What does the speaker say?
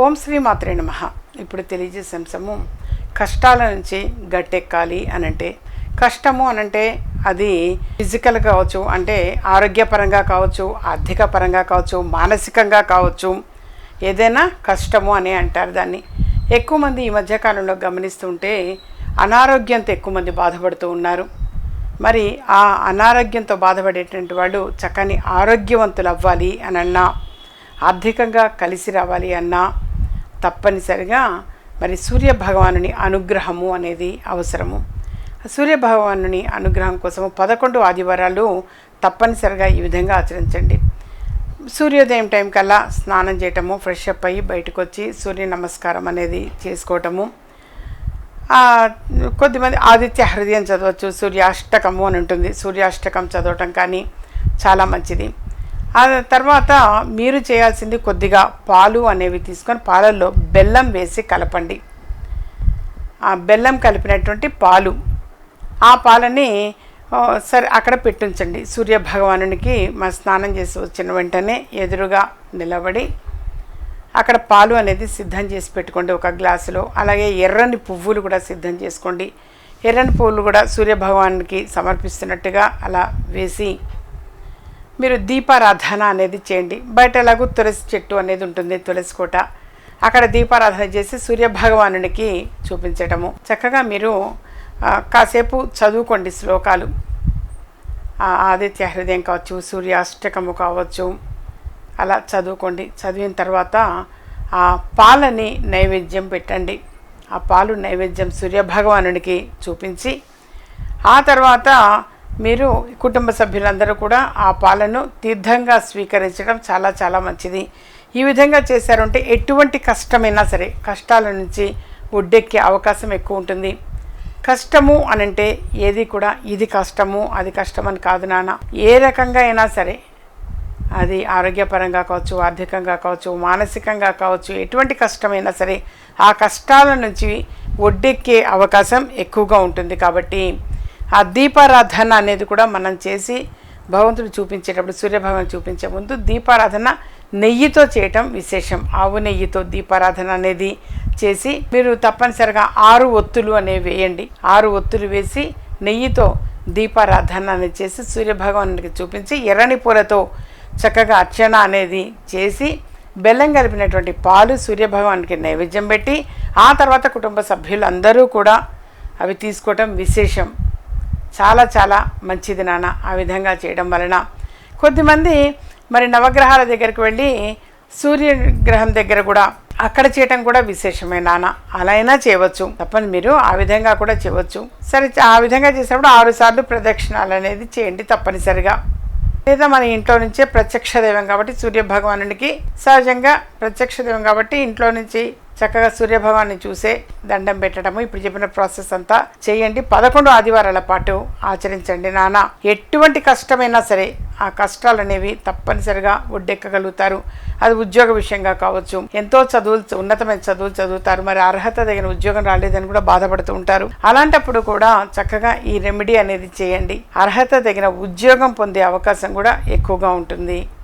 ఓం శ్రీ మాత్రే నమ. ఇప్పుడు తెలియజేసే అంశము కష్టాల నుంచి గట్టెక్కాలి అని అంటే కష్టము అనంటే అది ఫిజికల్ కావచ్చు అంటే ఆరోగ్యపరంగా కావచ్చు ఆర్థిక పరంగా కావచ్చు మానసికంగా కావచ్చు ఏదైనా కష్టము అని అంటారు దాన్ని. ఎక్కువ మంది ఈ మధ్యకాలంలో గమనిస్తుంటే అనారోగ్యంతో ఎక్కువ మంది బాధపడుతూ ఉన్నారు. మరి ఆ అనారోగ్యంతో బాధపడేటువంటి వాళ్ళు చక్కని ఆరోగ్యవంతులు అవ్వాలి అని అన్నా ఆర్థికంగా కలిసి రావాలి అన్నా తప్పనిసరిగా మరి సూర్య భగవానుని అనుగ్రహము అనేది అవసరము. సూర్య భగవానుని అనుగ్రహం కోసము పదకొండు ఆదివారాలు తప్పనిసరిగా ఈ విధంగా ఆచరించండి. సూర్యోదయం టైం కల్లా స్నానం చేయటము ఫ్రెష్ అప్ అయ్యి బయటకు వచ్చి సూర్య నమస్కారం అనేది చేసుకోవటము కొద్దిమంది ఆదిత్య హృదయం చదవచ్చు సూర్యాష్టకము అని ఉంటుంది. సూర్యాష్టకం చదవటం కానీ చాలా మంచిది. ఆ తర్వాత మీరు చేయాల్సింది కొద్దిగా పాలు అనేవి తీసుకొని పాలల్లో బెల్లం వేసి కలపండి. ఆ బెల్లం కలిపినటువంటి పాలు. ఆ పాలని సరే అక్కడ పెట్టించండి. సూర్య భగవానునికి మా స్నానం చేసి వచ్చిన వెంటనే ఎదురుగా నిలబడి అక్కడ పాలు అనేది సిద్ధం చేసి పెట్టుకోండి ఒక గ్లాసులో. అలాగే ఎర్రని పువ్వులు కూడా సిద్ధం చేసుకోండి. ఎర్రని పువ్వులు కూడా సూర్యభగవానునికి సమర్పిస్తున్నట్టుగా అలా వేసి మీరు దీపారాధన అనేది చేయండి. బయట ఎలాగో తులసి చెట్టు అనేది ఉంటుంది తులసి కోట. అక్కడ దీపారాధన చేసి సూర్య భగవానునికి చూపించటము. చక్కగా మీరు కాసేపు చదువుకోండి శ్లోకాలు. ఆదిత్య హృదయం కావచ్చు సూర్యాష్టకము కావచ్చు అలా చదువుకోండి. చదివిన తర్వాత ఆ పాలని నైవేద్యం పెట్టండి. ఆ పాలు నైవేద్యం సూర్యభగవానునికి చూపించి ఆ తర్వాత మీరు కుటుంబ సభ్యులందరూ కూడా ఆ పాలను తీర్థంగా స్వీకరించడం చాలా చాలా మంచిది. ఈ విధంగా చేశారంటే ఎటువంటి కష్టమైనా సరే కష్టాల నుంచి ఒడ్డెక్కే అవకాశం ఎక్కువ ఉంటుంది. కష్టము అనంటే ఏది కూడా ఇది కష్టము అది కష్టం అని కాదు నాన్న. ఏ రకంగా అయినా సరే అది ఆరోగ్యపరంగా కావచ్చు ఆర్థికంగా కావచ్చు మానసికంగా కావచ్చు ఎటువంటి కష్టమైనా సరే ఆ కష్టాల నుంచి ఒడ్డెక్కే అవకాశం ఎక్కువగా ఉంటుంది కాబట్టి ఆ దీపారాధన అనేది కూడా మనం చేసి భగవంతుడు చూపించేటప్పుడు సూర్యభగవాన్ చూపించే ముందు దీపారాధన నెయ్యితో చేయటం విశేషం. ఆవు నెయ్యితో దీపారాధన అనేది చేసి మీరు తప్పనిసరిగా ఆరు ఒత్తులు అనేవి వేయండి. ఆరు ఒత్తులు వేసి నెయ్యితో దీపారాధన అనేది చేసి సూర్యభగవానికి చూపించి ఎర్రని పూలతో చక్కగా అర్చన అనేది చేసి బెల్లం కలిపినటువంటి పాలు సూర్యభగవానికి నైవేద్యం పెట్టి ఆ తర్వాత కుటుంబ సభ్యులు అందరూ కూడా అవి తీసుకోవటం విశేషం. చాలా చాలా మంచిది నాన్న ఆ విధంగా చేయడం వలన. కొద్దిమంది మరి నవగ్రహాల దగ్గరికి వెళ్ళి సూర్యగ్రహం దగ్గర కూడా అక్కడ చేయటం కూడా విశేషమే నాన్న. అలా అయినా చేయవచ్చు. తప్పని మీరు ఆ విధంగా కూడా చేయవచ్చు. సరే ఆ విధంగా చేసినప్పుడు ఆరు సార్లు ప్రదక్షిణాలు అనేది చేయండి తప్పనిసరిగా. లేదా మన ఇంట్లో నుంచే ప్రత్యక్ష దైవం కాబట్టి సూర్య భగవానునికి సహజంగా ప్రత్యక్ష దైవం కాబట్టి ఇంట్లో నుంచి చక్కగా సూర్యభగవాన్ని చూసే దండం పెట్టడము. ఇప్పుడు చెప్పిన ప్రాసెస్ అంతా చేయండి. పదకొండు ఆదివారాల పాటు ఆచరించండి నాన్న. ఎటువంటి కష్టమైనా సరే ఆ కష్టాలు అనేవి తప్పనిసరిగా ఒడ్డెక్కగలుగుతారు. అది ఉద్యోగ విషయంగా కావచ్చు. ఎంతో చదువులు ఉన్నతమైన చదువులు చదువుతారు. మరి అర్హత తగిన ఉద్యోగం రాలేదని కూడా బాధపడుతూ ఉంటారు. అలాంటప్పుడు కూడా చక్కగా ఈ రెమెడీ అనేది చేయండి. అర్హత తగిన ఉద్యోగం పొందే అవకాశం కూడా ఎక్కువగా ఉంటుంది.